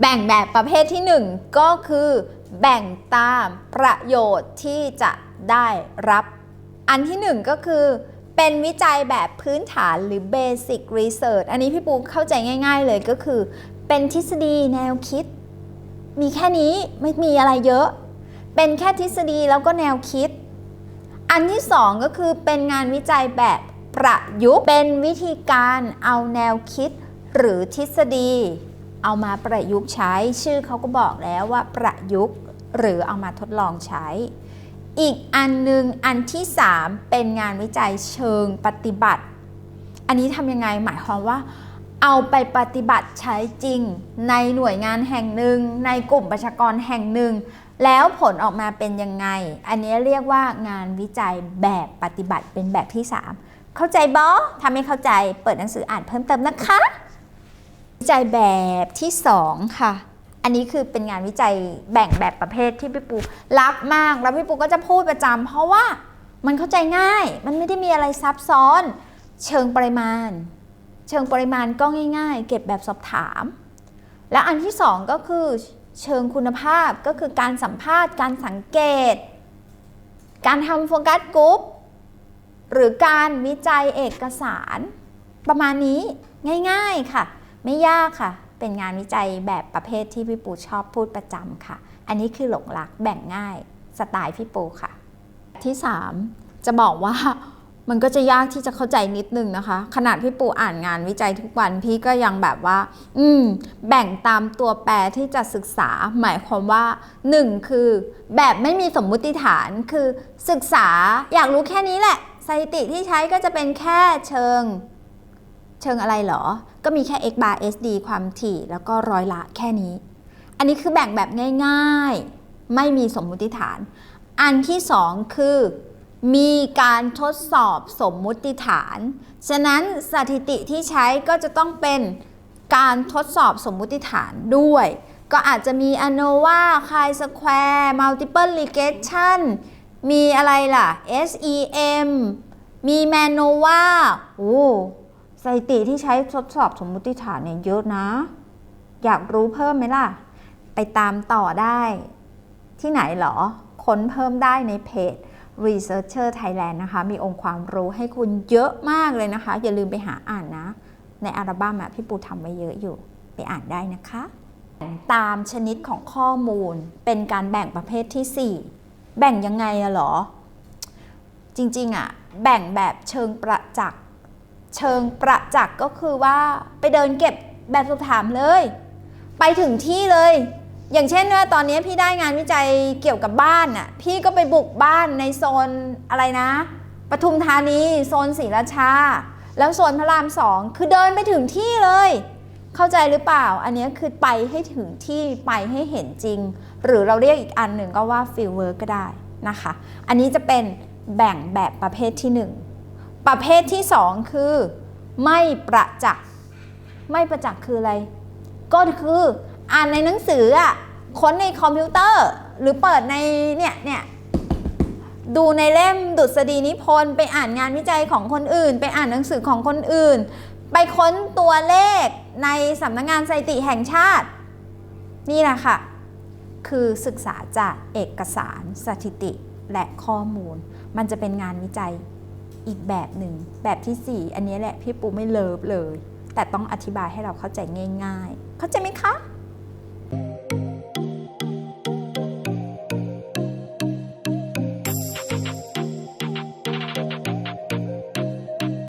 แบ่งแบบประเภทที่ 1 ก็คือแบ่งตามประโยชน์ที่จะได้รับ อันที่ 1 ก็คือเป็นวิจัยแบบพื้นฐานหรือ basic research อันนี้พี่ปูเข้าใจง่าย ๆ เลยก็คือ เป็นทฤษฎีแนวคิด มีแค่นี้ไม่มีอะไรเยอะ เป็นแค่ทฤษฎีแล้วก็แนวคิด อันที่สองก็คือเป็นงานวิจัยแบบประยุกต์เป็นวิธีการเอาแนวคิดหรือทฤษฎี เอามาประยุกต์ใช้ ชื่อเขาก็บอกแล้วว่าประยุกต์หรือเอามาทดลองใช้ อีกอันหนึงอันที่ 3 เป็นงานวิจัยเชิงปฏิบัติ อันนี้ทำยังไงหมายความว่า เอาไปปฏิบัติใช้จริง ในหน่วยงานแห่งหนึ่ง ในกลุ่มประชากรแห่งหนึ่ง แล้วผลออกมาเป็นยังไง อันนี้เรียกว่างานวิจัยแบบปฏิบัติเป็นแบบที่ 3 เข้าใจบอถ้าไม่เข้าใจเปิดหนังสืออ่านเพิ่มเติมนะคะ วิจัยแบบที่ 2 ค่ะ อันนี้คือเป็นงานวิจัยแบ่งแบบประเภทที่พี่ปูรักมากแล้วพี่ปูก็จะพูดประจำเพราะว่ามันเข้าใจง่าย มันไม่ได้มีอะไรซับซ้อน เชิงปริมาณ เชิงปริมาณก็ง่าย ๆ เก็บแบบสอบถาม และอันที่ 2 ก็คือเชิงคุณภาพก็คือการสัมภาษณ์ การสังเกต การทำโฟกัสกรุ๊ปหรือการวิจัยเอกสาร ประมาณนี้ง่าย ๆ ค่ะ ไม่ยากค่ะ เป็นงานวิจัยแบบประเภทที่พี่ปูชอบพูดประจำค่ะ อันนี้คือหลงรักแบ่งง่ายสไตล์พี่ปูค่ะ ที่ 3 จะบอกว่ามันก็จะยากที่จะเข้าใจนิดนึงนะคะ ขนาดพี่ปูอ่านงานวิจัยทุกวันพี่ก็ยังแบบว่า อืม แบ่งตามตัวแปรที่จะศึกษา หมายความว่า 1 คือ แบบไม่มีสมมุติฐานคือศึกษาอยากรู้แค่นี้แหละ สถิติที่ใช้ก็จะเป็นแค่เชิง เชิงอะไรเหรอ ก็มีแค่ x bar sd ความถี่แล้วก็ร้อยละแค่นี้ อันนี้คือแบ่งแบบง่ายๆ ไม่มีสมมุติฐาน อันที่สองคือ มีการทดสอบสมมุติฐาน ฉะนั้นสถิติที่ใช้ก็จะต้องเป็นการทดสอบสมมุติฐานด้วย ก็อาจจะมี ANOVA chi square multiple regression มีอะไรล่ะ SEM มี MANOVA โอ้ สถิติที่ใช้ทดสอบสมมุติฐานเนี่ยเยอะนะ อยากรู้เพิ่มไหมล่ะ ไปตามต่อได้ ที่ไหนเหรอ ค้นเพิ่มได้ในเพจ Researcher Thailand นะคะ มีองค์ความรู้ให้คุณเยอะมากเลยนะคะ อย่าลืมไปหาอ่านนะ ในอัลบั้มอะพี่ปูทำไว้เยอะอยู่ ไปอ่านได้นะคะ ตามชนิดของข้อมูลเป็นการแบ่งประเภทที่ 4 แบ่งยังไงอะเหรอ จริงๆอะแบ่งแบบเชิงประจักษ์ เชิงประจักษ์ก็คือว่าไปเดินเก็บแบบสอบถามเลย ไปถึงที่เลย อย่างเช่นว่าตอนนี้พี่ได้งานวิจัยเกี่ยวกับบ้านน่ะพี่ก็ไปบุกบ้านในโซนอะไรนะปทุมธานีโซนศรีราชา แล้วโซนพระรามสองคือเดินไปถึงที่เลย เข้าใจหรือเปล่า อันนี้คือไปให้ถึงที่ไปให้เห็นจริง หรือเราเรียกอีกอันหนึ่งก็ว่า field work ก็ได้นะคะ อันนี้จะเป็นแบ่งแบบประเภทที่1 ประเภทที่2คือ ไม่ประจักษ์ไม่ประจักษ์คืออะไร ก็คืออ่านในหนังสืออะค้นในคอมพิวเตอร์ หรือเปิดในเนี่ยเนี่ยดูในเล่มดุษฎีนิพนธ์ไปอ่านงานวิจัยของคนอื่น ไปอ่านหนังสือของคนอื่น ไปค้นตัวเลขในสำนักงานสถิติแห่งชาติ นี่แหละค่ะ คือศึกษาจากเอกสารสถิติและข้อมูล มันจะเป็นงานวิจัย อีกแบบหนึ่งแบบทีสี่ 4 อันนี้แหละพี่ปูไม่เลิฟเลย แต่ต้องอธิบายให้เราเข้าใจง่าย ๆ เข้าใจไหมคะ